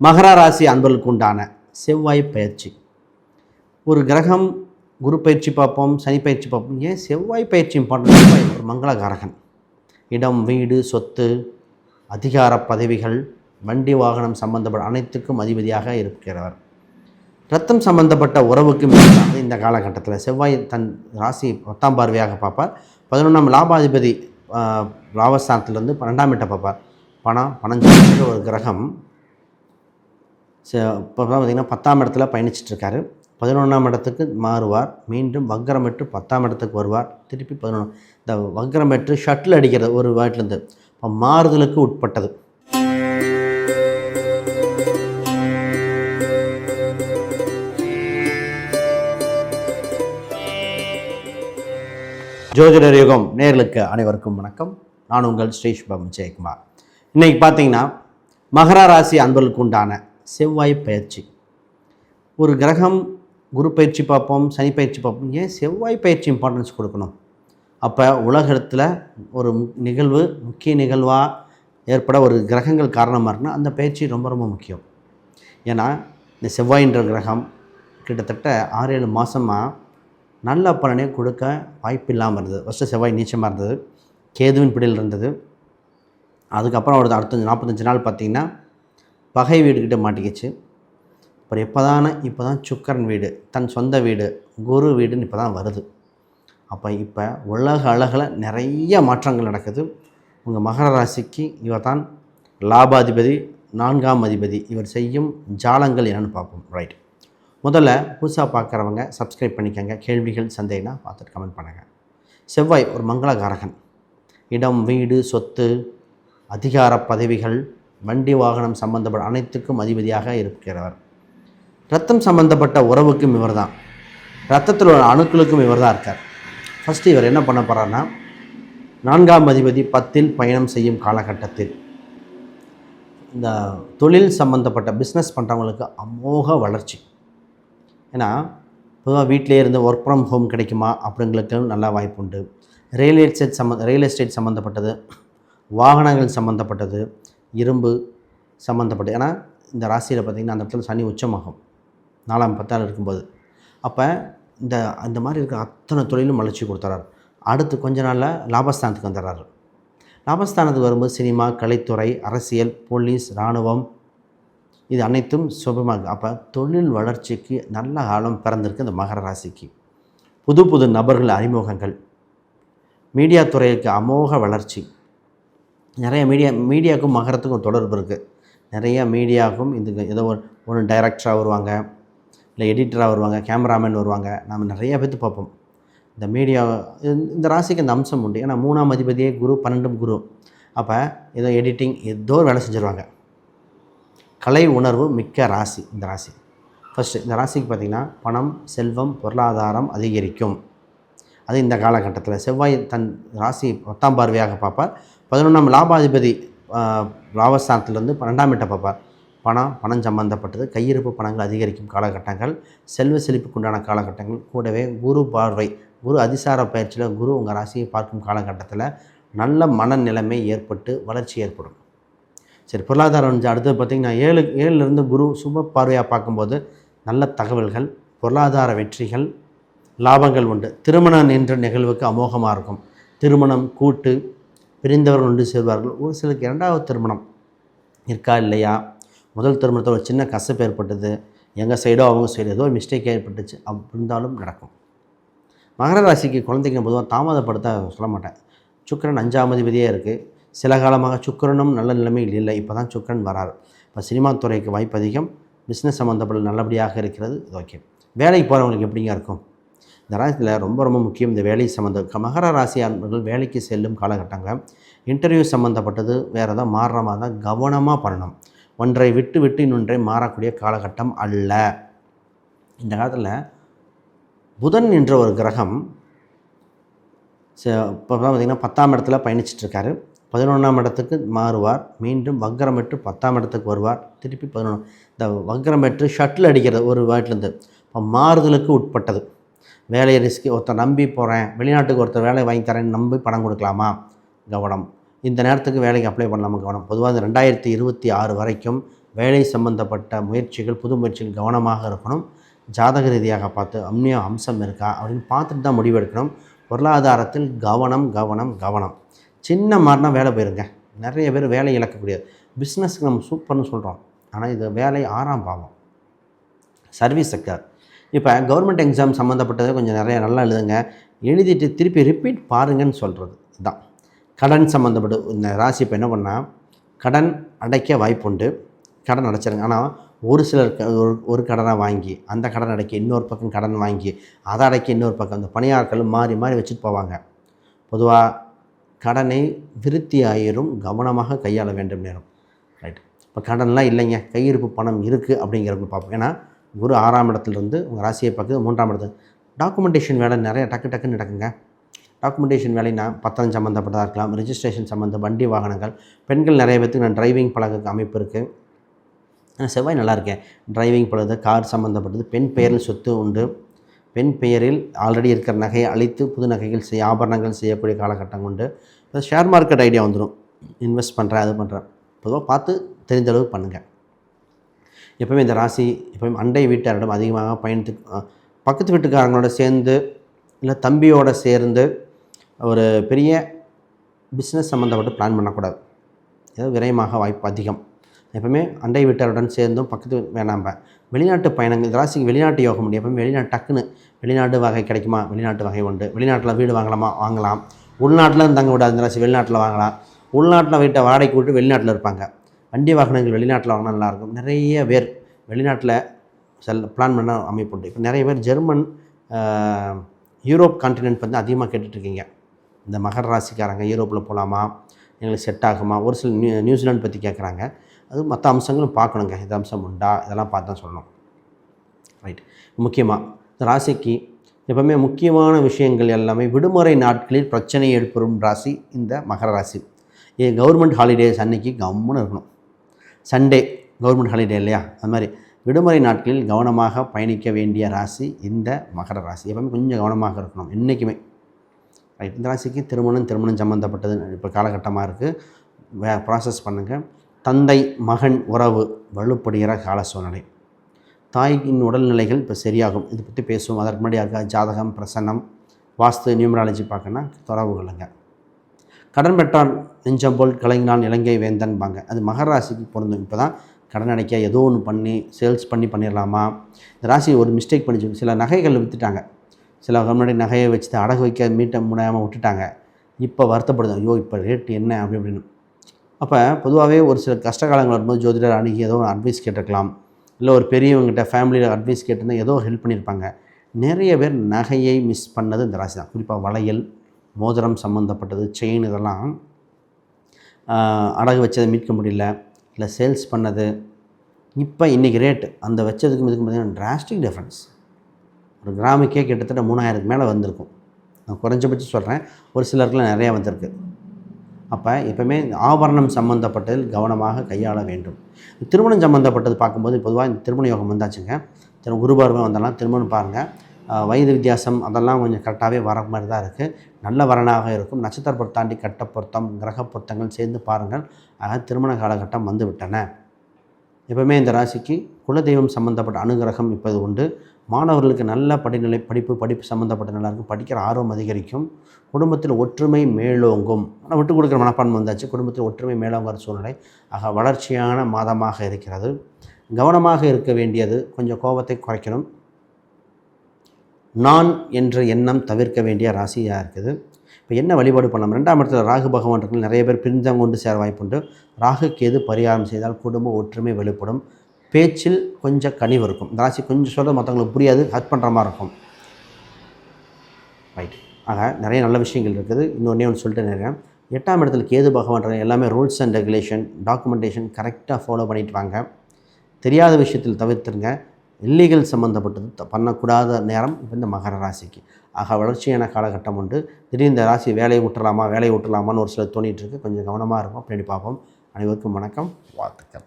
மகர ராசி அன்பர்களுக்கு உண்டான செவ்வாய் பயிற்சி. ஒரு கிரகம் குரு பயிற்சி பார்ப்போம் சனி பயிற்சி பார்ப்போம். ஏன் செவ்வாய் பயிற்சி இம்பார்ட்டன் செவ்வாய் ஒரு மங்களகாரகன். இடம் வீடு சொத்து அதிகார பதவிகள் வண்டி வாகனம் சம்பந்தப்பட்ட அனைத்துக்கும் அதிபதியாக இருக்கிறவர். ரத்தம் சம்பந்தப்பட்ட உறவுக்கு இந்த காலகட்டத்தில் செவ்வாய் தன் ராசி பத்தாம் பார்வையாக பார்ப்பார். பதினொன்றாம் லாபாதிபதி லாபஸ்தானத்திலிருந்து பன்னெண்டாம் இட்ட பார்ப்பார். பணம் பணம் ஒரு கிரகம் இப்போ பார்த்தீங்கன்னா பத்தாம் இடத்துல பயணிச்சிட்ருக்காரு பதினொன்றாம் இடத்துக்கு மாறுவார். மீண்டும் வக்கரம் பெற்று பத்தாம் இடத்துக்கு வருவார். திருப்பி பதினொன்று இந்த வக்கரம் பெற்று ஷட்டில் அடிக்கிறது ஒரு வாட்டிலேருந்து இப்போ மாறுதலுக்கு உட்பட்டது. ஜோதிடர் யுகம் நேர்களுக்கு அனைவருக்கும் வணக்கம். நான் உங்கள் ஸ்ரீஷ் ஜெயக்குமார். இன்றைக்கி பார்த்தீங்கன்னா மகர ராசி அன்பர்களுக்கு உண்டான செவ்வாய் பயிற்சி. ஒரு கிரகம் குரு பயிற்சி பார்ப்போம் சனி பயிற்சி பார்ப்போம். ஏன் செவ்வாய் பயிற்சி இம்பார்ட்டன்ஸ் கொடுக்கணும்? அப்போ உலகத்தில் ஒரு நிகழ்வு முக்கிய நிகழ்வாக ஏற்பட ஒரு கிரகங்கள் காரணமாக இருக்குன்னா அந்த பயிற்சி ரொம்ப ரொம்ப முக்கியம். ஏன்னா இந்த செவ்வாயின்ற கிரகம் கிட்டத்தட்ட ஆறு ஏழு மாதமாக நல்ல பலனை கொடுக்க வாய்ப்பு இல்லாமல் இருந்தது. ஃபஸ்ட்டு செவ்வாய் நீச்சமாக இருந்தது. கேதுவின் பிடியில் இருந்தது. அதுக்கப்புறம் ஒரு அடுத்த நாற்பத்தஞ்சு நாள் பார்த்திங்கன்னா பகை வீடுக்கிட்ட மாட்டிக்கிச்சு. அப்புறம் எப்போ தானே இப்போ தான் சுக்கரன் வீடு தன் சொந்த வீடு குரு வீடுன்னு இப்போ தான் வருது. அப்போ இப்போ உலக அழகில் நிறைய மாற்றங்கள் நடக்குது. உங்கள் மகர ராசிக்கு இவர் தான் லாபாதிபதி நான்காம் அதிபதி. இவர் செய்யும் ஜாலங்கள் என்னென்னு பார்ப்போம். ரைட் முதல்ல புதுசாக பார்க்குறவங்க சப்ஸ்கிரைப் பண்ணிக்கோங்க. கேள்விகள் சந்தேகம்னா பார்த்துட்டு கமெண்ட் பண்ணுங்கள் செவ்வாய் ஒரு மங்களகாரகன். இடம் வீடு சொத்து அதிகார பதவிகள் வண்டி வாகனம் சம்பந்தப்பட்ட அனைத்துக்கும் அதிபதியாக இருக்கிறவர். ரத்தம் சம்பந்தப்பட்ட உறவுக்கும் இவர் தான் ரத்தத்தில் உள்ள அணுக்களுக்கும் இவர் தான் இருக்கார். ஃபஸ்ட்டு இவர் என்ன பண்ண போகிறாருன்னா நான்காம் அதிபதி பத்தில் பயணம் செய்யும் காலகட்டத்தில் இந்த தொழில் சம்பந்தப்பட்ட பிஸ்னஸ் பண்ணுறவங்களுக்கு அமோக வளர்ச்சி. ஏன்னா பொதுவாக வீட்டிலே இருந்து ஒர்க் ஃப்ரம் ஹோம் கிடைக்குமா அப்படிங்களுக்கு நல்லா வாய்ப்பு உண்டு ரியல் எஸ்டேட் சம்ம ரியல் எஸ்டேட் சம்மந்தப்பட்டது வாகனங்கள் சம்மந்தப்பட்டது இரும்பு சம்மந்தப்பட்டது ஏன்னா இந்த ராசியில் பார்த்திங்கன்னா அந்த இடத்துல சனி உச்சமாகும். நாலாம் பத்தாள் இருக்கும்போது. அப்போ இந்த அந்த மாதிரி இருக்கிற அத்தனை தொழிலும் வளர்ச்சி கொடுத்துறாரு. அடுத்து கொஞ்ச நாளில் லாபஸ்தானத்துக்கு வந்துடுறாரு. லாபஸ்தானத்துக்கு வரும்போது சினிமா கலைத்துறை அரசியல் போலீஸ் இராணுவம் இது அனைத்தும் சுபமாக அப்போ தொழில் வளர்ச்சிக்கு நல்ல காலம் பிறந்திருக்கு இந்த மகர ராசிக்கு. புது புது நபர்கள் அறிமுகங்கள். மீடியா துறைக்கு அமோக வளர்ச்சி. நிறைய மீடியா மீடியாவுக்கும் மகரத்துக்கும் தொடர்பு இருக்குது நிறைய மீடியாவுக்கும் இதுக்கு ஏதோ ஒரு ஒரு டைரக்டராக வருவாங்க இல்லை எடிட்டராக வருவாங்க கேமராமேன் வருவாங்க. நம்ம நிறைய பேர்த்து பார்ப்போம். இந்த மீடியா இந்த- ராசிக்கு இந்த அம்சம் உண்டு. ஏன்னா மூணாம் அதிபதியே குரு பன்னெண்டும் குரு. அப்போ ஏதோ எடிட்டிங் ஏதோ ஒரு வேலை செஞ்சுருவாங்க. கலை உணர்வு மிக்க ராசி இந்த ராசி. ஃபஸ்ட்டு இந்த ராசிக்கு பார்த்திங்கன்னா பணம் செல்வம் பொருளாதாரம் அதிகரிக்கும். அது இந்த காலகட்டத்தில். செவ்வாய் தன் ராசி பத்தாம் பார்வையாக பார்ப்பார். பதினொன்றாம் லாபாதிபதி லாபஸ்தானத்திலிருந்து பன்னெண்டாம் இட்ட பார்ப்பார். பணம் பணம் சம்பந்தப்பட்டது. கையிருப்பு பணங்கள் அதிகரிக்கும் காலகட்டங்கள். செல்வ செழிப்புக்குண்டான காலகட்டங்கள். கூடவே குரு பார்வை குரு அதிசார பயிற்சியில் குரு உங்கள் ராசியை பார்க்கும் காலகட்டத்தில் நல்ல மனநிலைமை ஏற்பட்டு வளர்ச்சி ஏற்படும். சரி பொருளாதாரம் அடுத்தது பார்த்திங்கன்னா ஏழு ஏழுலேருந்து குரு சுப பார்வையாக பார்க்கும்போது நல்ல தகவல்கள் பொருளாதார வெற்றிகள் லாபங்கள் உண்டு. திருமணம் என்ற நிகழ்வுக்கு அமோகமாக இருக்கும். திருமணம் கூட்டு பிரிந்தவர்கள் ஒன்று சேர்வார்கள். ஒரு சிலருக்கு இரண்டாவது திருமணம் இருக்கா இல்லையா? முதல் திருமணத்தில் ஒரு சின்ன கசப்பு ஏற்பட்டது. எங்கள் சைடோ அவங்க சைடோ ஏதோ ஒரு மிஸ்டேக் ஏற்பட்டுச்சு. அப்படி இருந்தாலும் நடக்கும். மகர ராசிக்கு குழந்தைங்க பொதுவாக தாமதப்படுத்த சொல்ல மாட்டேன். சுக்கிரன் அஞ்சாம் அதிபதியே இருக்குது சில காலமாக சுக்கிரனும் நல்ல நிலைமையில் இல்லை. இப்போ தான் சுக்கிரன் வராரு. இப்போ சினிமா துறைக்கு வாய்ப்பு அதிகம். பிஸ்னஸ் சம்மந்தப்பட்ட நல்லபடியாக இருக்கிறது. இது ஓகே வேலைக்கு போகிறவங்களுக்கு எப்படிங்க இருக்கும்? இந்த ராசியில் ரொம்ப ரொம்ப முக்கியம் இந்த வேலை சம்மந்த மகர ராசி அன்பர்கள் வேலைக்கு செல்லும் காலகட்டங்கள் இன்டர்வியூ சம்மந்தப்பட்டது வேறு ஏதாவது மாறுற மாதிரி தான் கவனமாக பண்ணணும். ஒன்றை விட்டு விட்டு இன்னொன்றை மாறக்கூடிய காலகட்டம் அல்ல. இந்த காலத்தில் புதன் என்ற ஒரு கிரகம் இப்போ பார்த்திங்கன்னா பத்தாம் இடத்துல பயணிச்சிட்ருக்காரு பதினொன்றாம் இடத்துக்கு மாறுவார். மீண்டும் வக்கரம் பெற்று பத்தாம் இடத்துக்கு வருவார். திருப்பி பதினொன்று இந்த வக்கரம் பெற்று ஷட்டில் அடிக்கிறது ஒரு வாட்டிலேருந்து. இப்போ மாறுதலுக்கு உட்பட்டது. வேலையை ரிஸ்க் ஒருத்தர் நம்பி போகிறேன் வெளிநாட்டுக்கு ஒருத்தர் வேலை வாங்கி தரேன்னு நம்பி பணம் கொடுக்கலாமா? கவனம். இந்த நேரத்துக்கு வேலைக்கு அப்ளை பண்ணலாமா? கவனம். பொதுவாக இந்த ரெண்டாயிரத்தி இருபத்தி ஆறு வரைக்கும் வேலை சம்பந்தப்பட்ட முயற்சிகள் புது முயற்சிகள் கவனமாக இருக்கணும். ஜாதக ரீதியாக பார்த்து அம்னிய அம்சம் இருக்கா அப்படின்னு பார்த்துட்டு தான் முடிவெடுக்கணும். பொருளாதாரத்தில் கவனம் கவனம் கவனம். சின்ன மாறினா வேலை போயிருங்க. நிறைய பேர் வேலை இழக்கக்கூடியது. பிஸ்னஸ்க்கு நம்ம சூப்பர்னு சொல்கிறோம் ஆனால் இது வேலை ஆறாம் பாவம். சர்வீஸ் செக்டர் இப்போ கவர்மெண்ட் எக்ஸாம் சம்மந்தப்பட்டதை கொஞ்சம் நிறைய நல்லா எழுதுங்க. எழுதிட்டு திருப்பி ரிப்பீட் பாருங்கன்னு சொல்கிறது இதுதான் கடன் சம்மந்தப்பட்ட இந்த ராசி இப்போ என்ன பண்ணால் கடன் அடைக்க வாய்ப்புண்டு கடன் அடைச்சிருங்க. ஆனால் ஒரு சிலர் க- ஒரு ஒரு கடனை வாங்கி அந்த கடன் அடைக்க இன்னொரு பக்கம் கடன் வாங்கி அதை அடைக்க இன்னொரு பக்கம் அந்த பணியாட்கள் மாறி மாறி வச்சுட்டு போவாங்க. பொதுவாக கடனை விருத்தி ஆயிரும் கவனமாக கையாள வேண்டும் நேரம். ரைட் இப்போ கடன்லாம் இல்லைங்க. கையிருப்பு பணம் இருக்குது அப்படிங்கிறவங்க பார்ப்போம். ஏன்னா குரு ஆறாம் இடத்துலேருந்து உங்கள் ராசியை பார்க்குது மூன்றாம் இடத்து டாக்குமெண்டேஷன் வேலை நிறைய டக்கு டக்குன்னு நடக்குங்க. டாக்குமெண்டேஷன் வேலைனா பத்திரம் சம்மந்தப்பட்டதாக இருக்கலாம் ரிஜிஸ்ட்ரேஷன் சம்மந்த வண்டி வாகனங்கள் பெண்கள் நிறைய பேத்துக்கு நான் டிரைவிங் பழக அமைப்பு இருக்குது ஆனால் செவ்வாய் நல்லா இருக்கேன். டிரைவிங் பழகுது கார் சம்மந்தப்பட்டது பெண் பெயரில் சொத்து உண்டு. பெண் பெயரில் ஆல்ரெடி இருக்கிற நகையை அழித்து புது நகைகள் செய்ய ஆபரணங்கள் செய்யக்கூடிய காலகட்டம் உண்டு. இப்போ ஷேர் மார்க்கெட் ஐடியா வந்துடும் இன்வெஸ்ட் பண்ணுறேன் அது பண்ணுறேன் பொதுவாக பார்த்து தெரிந்த அளவு பண்ணுங்கள் எப்பவுமே இந்த ராசி எப்பவுமே அண்டை வீட்டாரிடம் அதிகமாக பயணித்து பக்கத்து வீட்டுக்காரங்களோட சேர்ந்து இல்லை தம்பியோட சேர்ந்து ஒரு பெரிய பிஸ்னஸ் சம்மந்தப்பட்டு பிளான் பண்ணக்கூடாது. ஏதோ விரயமாக வாய்ப்பு அதிகம். எப்பவுமே அண்டை வீட்டாருடன் சேர்ந்தும் பக்கத்து வேணாம்ப வெளிநாட்டு பயணங்கள் இந்த ராசிக்கு வெளிநாட்டு யோகம் முடியும் எப்பவுமே வெளிநாட்டு டக்குன்னு வெளிநாட்டு வகை கிடைக்குமா? வெளிநாட்டு வகை உண்டு. வெளிநாட்டில் வீடு வாங்கலாமா? வாங்கலாம். உள்நாட்டில் தங்க விடாது இந்த ராசி வெளிநாட்டில் வாங்கலாம். உள்நாட்டில் வீட்டை வாடகைக்கு விட்டு வெளிநாட்டில் இருப்பாங்க. வண்டி வாகனங்கள் வெளிநாட்டில் வாங்கினா நல்லாயிருக்கும். நிறைய பேர் வெளிநாட்டில் செல் பிளான் பண்ண அமைப்பு உண்டு. இப்போ நிறைய பேர் ஜெர்மன் யூரோப் கான்டினென்ட் வந்து அதிகமாக கேட்டுட்ருக்கீங்க. இந்த மகர ராசிக்காரங்க யூரோப்பில் போகலாமா எங்களுக்கு செட் ஆகுமா? ஒரு சில நியூ நியூசிலாந்து பற்றி கேட்குறாங்க அது மற்ற அம்சங்களும் பார்க்கணுங்க. இந்த அம்சம் உண்டா? இதெல்லாம் பார்த்து தான் சொல்லணும். ரைட் முக்கியமாக இந்த ராசிக்கு எப்போவுமே முக்கியமான விஷயங்கள் எல்லாமே விடுமுறை நாட்களில் பிரச்சனை ஏற்படும் ராசி இந்த மகர ராசி. கவர்மெண்ட் ஹாலிடேஸ் அன்னைக்கு கம்முன்னு இருக்கணும். சண்டே கவர்மெண்ட் ஹாலிடே இல்லையா? அது மாதிரி விடுமுறை நாட்களில் கவனமாக பயணிக்க வேண்டிய ராசி இந்த மகர ராசி. எப்பவுமே கொஞ்சம் கவனமாக இருக்கணும் என்றைக்குமே இந்த ராசிக்கு திருமணம் திருமணம் சம்மந்தப்பட்டது இப்போ காலகட்டமாக இருக்குது வே ப்ராசஸ் பண்ணுங்கள் தந்தை மகன் உறவு வலுப்படுகிற கால சூழ்நிலை. தாயின் உடல்நிலைகள் இப்போ சரியாகும். இதை பற்றி பேசுவோம். அதற்கு முன்னாடி யாருக்கா ஜாதகம் பிரசன்னம் வாஸ்து நியூமராலஜி பார்க்கணுன்னா தொடர்பு கொள்ளுங்கள் கடன் பெற்றான் நெஞ்சம் போல் கலைஞான் இலங்கை வேந்தன்பாங்க அது மகராசிக்கு பொருந்தும். இப்போ தான் கடன் அடைக்க ஏதோ ஒன்று பண்ணி சேல்ஸ் பண்ணி பண்ணிடலாமா இந்த ராசி ஒரு மிஸ்டேக் பண்ணிச்சு சில நகைகள் விற்றுட்டாங்க சில முன்னாடி நகையை வச்சு அடகு வைக்க மீட்ட முடியாமல் விட்டுட்டாங்க. இப்போ வருத்தப்படுது. ஐயோ இப்போ ரேட் என்ன? அப்படி அப்படின்னு அப்போ பொதுவாகவே ஒரு சில கஷ்ட காலங்கள் வரும்போது ஜோதிடர் அணுகி ஏதோ ஒரு அட்வைஸ் கேட்டிருக்கலாம். இல்லை ஒரு பெரியவங்ககிட்ட ஃபேமிலியில் அட்வைஸ் கேட்டிருந்தால் ஏதோ ஹெல்ப் பண்ணியிருப்பாங்க நிறைய பேர் நகையை மிஸ் பண்ணது இந்த ராசி தான் குறிப்பாக வளையல் மோதிரம் சம்மந்தப்பட்டது செயின் இதெல்லாம் அடகு வச்சதை மீட்க முடியல இல்லை சேல்ஸ் பண்ணது. இப்போ இன்றைக்கி ரேட் அந்த வச்சதுக்கும் இதுக்கும் பார்த்தீங்கன்னா டிராஸ்டிக் டிஃப்ரென்ஸ் ஒரு கிராமுக்கே கிட்டத்தட்ட மூணாயிரத்துக்கு மேலே வந்திருக்கும். நான் குறைஞ்சபட்சம் சொல்கிறேன் ஒரு சிலருக்குலாம் நிறையா வந்திருக்கு. அப்போ எப்பவுமே ஆபரணம் சம்மந்தப்பட்டதில் கவனமாக கையாள வேண்டும். திருமணம் சம்மந்தப்பட்டது பார்க்கும்போது பொதுவாக இந்த திருமண யோகம் வந்தாச்சுங்க. திரு குருபார்வம் வந்தெல்லாம் திருமணம் பாருங்கள் வயது வித்தியாசம் அதெல்லாம் கொஞ்சம் கரெக்டாகவே வர மாதிரி தான் இருக்குது. நல்ல வரனாக இருக்கும். நட்சத்திர பொருத்தாண்டி கட்ட பொருத்தம் கிரக பொருத்தங்கள் சேர்ந்து பாருங்கள். ஆக திருமண காலகட்டம் வந்துவிட்டன எப்பவுமே இந்த ராசிக்கு குலதெய்வம் சம்மந்தப்பட்ட அனுகிரகம் இப்போது உண்டு. மாணவர்களுக்கு நல்ல படிநிலை படிப்பு படிப்பு சம்மந்தப்பட்ட நல்லா இருக்கும். படிக்கிற ஆர்வம் அதிகரிக்கும். குடும்பத்தில் ஒற்றுமை மேலோங்கும். ஆனால் விட்டு கொடுக்குற மனப்பான்மை வந்தாச்சு. குடும்பத்தில் ஒற்றுமை மேலோங்கிற சூழ்நிலை ஆக வளர்ச்சியான மாதமாக இருக்கிறது. கவனமாக இருக்க வேண்டியது கொஞ்சம் கோபத்தை குறைக்கணும். நான் என்ற எண்ணம் தவிர்க்க வேண்டிய ராசியாக இருக்குது. இப்போ என்ன வழிபாடு பண்ணலாம்? ரெண்டாம் இடத்துல ராகு பகவான் இருக்கு நிறைய பேர் பிரிஞ்சவங்க கொண்டு சேர வாய்ப்புண்டு ராகுக்கு எது பரிகாரம் செய்தால் குடும்ப ஒற்றுமை வெளிப்படும். பேச்சில் கொஞ்சம் கனிவு இருக்கும். இந்த ராசி கொஞ்சம் சொல்கிறது மற்றவங்களுக்கு புரியாது. ஹர்ட் பண்ணுற மாதிரி இருக்கும். ரைட் ஆக நிறைய நல்ல விஷயங்கள் இருக்குது. இன்னொன்னே ஒன்று சொல்லிட்டு இருக்கேன். எட்டாம் இடத்துல கேது பகவான் எல்லாமே ரூல்ஸ் அண்ட் ரெகுலேஷன் டாக்குமெண்டேஷன் கரெக்டாக ஃபாலோ பண்ணிட்டு வாங்க. தெரியாத விஷயத்தில் தவிர்த்துருங்க. இல்லீகல் சம்மந்தப்பட்டது த- பண்ணக்கூடாத நேரம் இப்போ இந்த மகர ராசிக்கு. ஆக வளர்ச்சியான காலகட்டம் உண்டு. திடீர்னு இந்த ராசி வேலையை விட்டுலாமா வேலையை விட்டுலாமான்னு ஒரு சிலர் தோணிட்டு இருக்கு. கொஞ்சம் கவனமாக இருக்கும் பின்னாடி பார்ப்போம். அனைவருக்கும் வணக்கம். வாழ்த்துக்கள்.